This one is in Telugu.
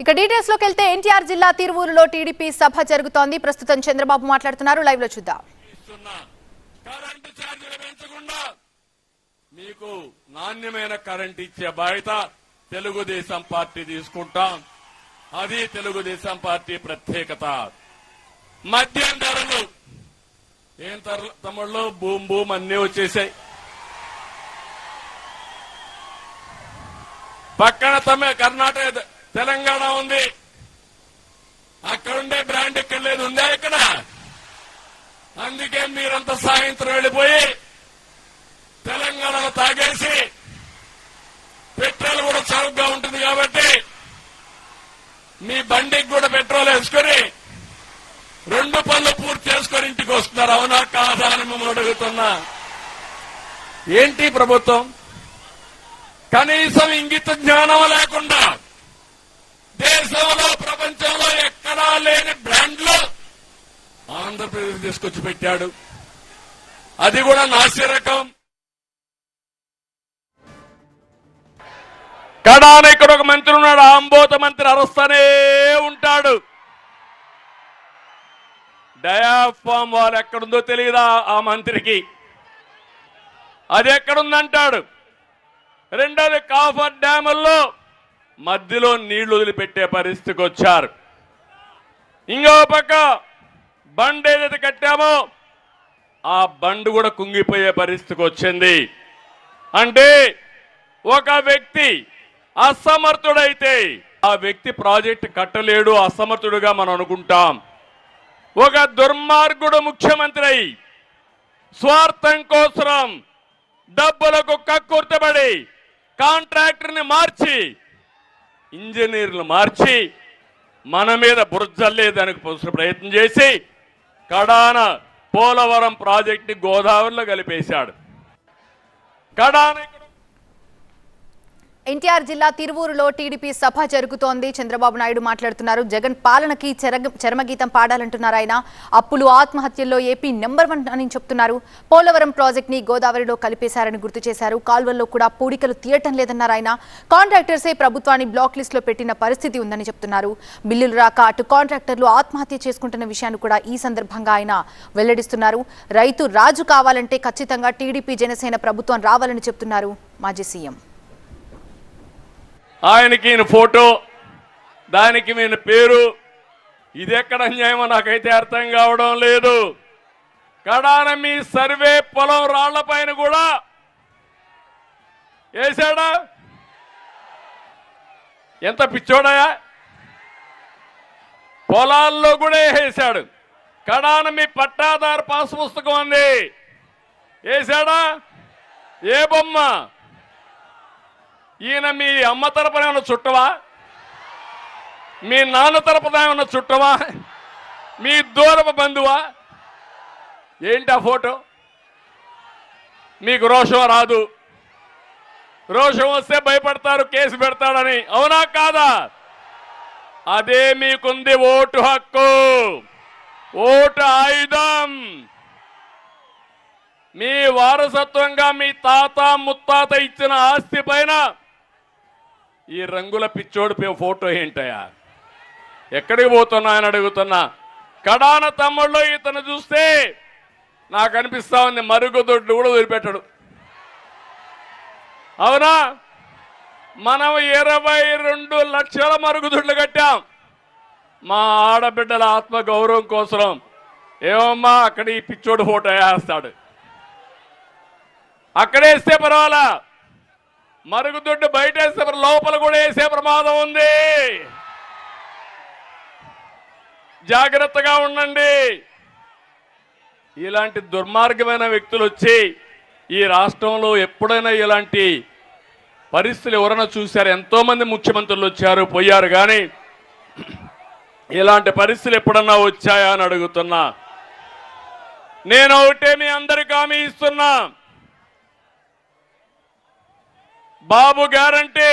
ఇక డీటెయిల్స్లోకి వెళ్తే ఎన్టీఆర్ జిల్లా తిరువూరులో టీడీపీ సభ జరుగుతోంది. ప్రస్తుతం చంద్రబాబు మాట్లాడుతున్నారు. లైవ్లో చూద్దాం. కరెంటు ఛార్జీలు పెంచకుండా మీకు నాణ్యమైన కరెంట్ ఇచ్చే బాధ్యత తెలుగుదేశం పార్టీ తీసుకుంటాం. అది తెలుగుదేశం పార్టీ ప్రత్యేకత. మద్యం ధరలు ఏం ధరలు తమ్ముళ్ళు? భూమ్ భూమ్ అన్నీ వచ్చేసాయి. పక్కన తమిళ కర్ణాటక తెలంగాణ ఉంది. అక్కడుండే బ్రాండ్ ఇక్కడ లేదు ఉందా ఇక్కడ? అందుకే మీరంతా సాయంత్రం వెళ్ళిపోయి తెలంగాణలో తాగేసి పెట్రోల్ కూడా చౌకగా ఉంటుంది కాబట్టి మీ బండికి కూడా పెట్రోల్ వేసుకొని రెండు పనులు పూర్తి చేసుకొని ఇంటికి వస్తున్నారు. అవునా కాదా అని మిమ్మల్ని అడుగుతున్నా. ఏంటి ప్రభుత్వం? కనీసం ఇంగిత జ్ఞానం లేకుండా దేశంలో ప్రపంచంలో ఎక్కడా లేని బ్రాండ్లు ఆంధ్రప్రదేశ్ తీసుకొచ్చి పెట్టాడు. అది కూడా నాసిరకం కడాన ఇక్కడ ఒక మంత్రి ఉన్నాడు ఆంబోత మంత్రి అరుస్తూనే ఉంటాడు. డయాఫామ్ వాళ్ళు ఎక్కడుందో తెలియదా ఆ మంత్రికి? అది ఎక్కడుందంటాడు? రెండోది కాఫర్ డ్యాముల్లో మధ్యలో నీళ్ళు వదిలిపెట్టే పరిస్థితికి వచ్చారు. ఇంకో పక్క బండ్ ఏదైతే కట్టామో ఆ బండ్ కూడా కుంగిపోయే పరిస్థితికి వచ్చింది. అంటే ఒక వ్యక్తి అసమర్థుడైతే ఆ వ్యక్తి ప్రాజెక్ట్ కట్టలేడు అసమర్థుడుగా మనం అనుకుంటాం. ఒక దుర్మార్గుడు ముఖ్యమంత్రి అయి స్వార్థం కోసం డబ్బులకు కక్కుర్తబడి కాంట్రాక్టర్ని మార్చి ఇంజనీర్లు మార్చి మన మీద బురజల్లేదానికి ప్రయత్నం చేసి కడాన పోలవరం ప్రాజెక్ట్ని గోదావరిలో కలిపేశాడు. కడాన ఇక్కడ ఎన్టీఆర్ జిల్లా తిరువూరులో టీడీపీ సభ జరుగుతోంది. చంద్రబాబు నాయుడు మాట్లాడుతున్నారు. జగన్ పాలనకి చరమగీతం పాడాలంటున్నారు ఆయన. అప్పులు ఆత్మహత్యల్లో ఏపీ నెంబర్ వన్ అని చెప్తున్నారు. పోలవరం ప్రాజెక్ట్ని గోదావరిలో కలిపేశారని గుర్తు చేశారు. కాల్వల్లో కూడా పూడికలు తీయటం లేదన్నారు ఆయన. కాంట్రాక్టర్సే ప్రభుత్వాన్ని బ్లాక్ లిస్ట్లో పెట్టిన పరిస్థితి ఉందని చెప్తున్నారు. బిల్లులు రాక అటు కాంట్రాక్టర్లు ఆత్మహత్య చేసుకుంటున్న విషయాన్ని కూడా ఈ సందర్భంగా ఆయన వెల్లడిస్తున్నారు. రైతు రాజు కావాలంటే ఖచ్చితంగా టీడీపీ జనసేన ప్రభుత్వం రావాలని చెప్తున్నారు మాజీ సీఎం. ఆయనకి ఈయన ఫోటో దానికి ఈయన పేరు. ఇది ఎక్కడ అన్యాయమో నాకైతే అర్థం కావడం లేదు. కడాన మీ సర్వే పొలం రాళ్ళ పైన కూడా వేసాడా ఎంత పిచ్చోడయా? పొలాల్లో కూడా వేసాడు. కడాన మీ పట్టాదారు పాస్ పుస్తకం ఉంది వేసాడా ఏ బొమ్మ? ఈయన మీ అమ్మ తరపున ఏమన్నా చుట్టవా? మీ నాన్న తరపున ఏమన్నా చుట్టవా? మీ దూరపు బంధువా? ఏంటి ఆ ఫోటో? మీకు రోషం రాదు. రోషం వస్తే భయపడతారు కేసు పెడతాడని. అవునా కాదా? అదే మీకుంది ఓటు హక్కు. ఓటు ఆయుధం. మీ వారసత్వంగా మీ తాత ముత్తాత ఇచ్చిన ఆస్తి పైన ఈ రంగుల పిచ్చోడి పే- ఫోటో ఏంటయా ఎక్కడికి పోతున్నా అని అడుగుతున్నా. కడాన తమ్ముళ్ళు ఇతను చూస్తే నాకు అనిపిస్తా ఉంది మరుగుదొడ్లు కూడా వదిలిపెట్టడు. అవునా? మనం ఇరవై రెండు లక్షల మరుగుదొడ్లు కట్టాం. మా ఆడబిడ్డల ఆత్మ గౌరవం కోసం ఏమమ్మా అక్కడ ఈ పిచ్చోడు ఫోటో వేస్తాడు. అక్కడేస్తే పర్వాలా? మరుగుదొడ్డు బయట వేసే లోపల కూడా వేసే ప్రమాదం ఉంది. జాగ్రత్తగా ఉండండి. ఇలాంటి దుర్మార్గమైన వ్యక్తులు వచ్చి ఈ రాష్ట్రంలో ఎప్పుడైనా ఇలాంటి పరిస్థితులు ఎవరైనా చూశారు? ఎంతోమంది ముఖ్యమంత్రులు వచ్చారు పోయారు కానీ ఇలాంటి పరిస్థితులు ఎప్పుడన్నా వచ్చాయా అని అడుగుతున్నా. నేను ఒకటే మీ అందరికి హామీ ఇస్తున్నా. బాబు గ్యారంటీ.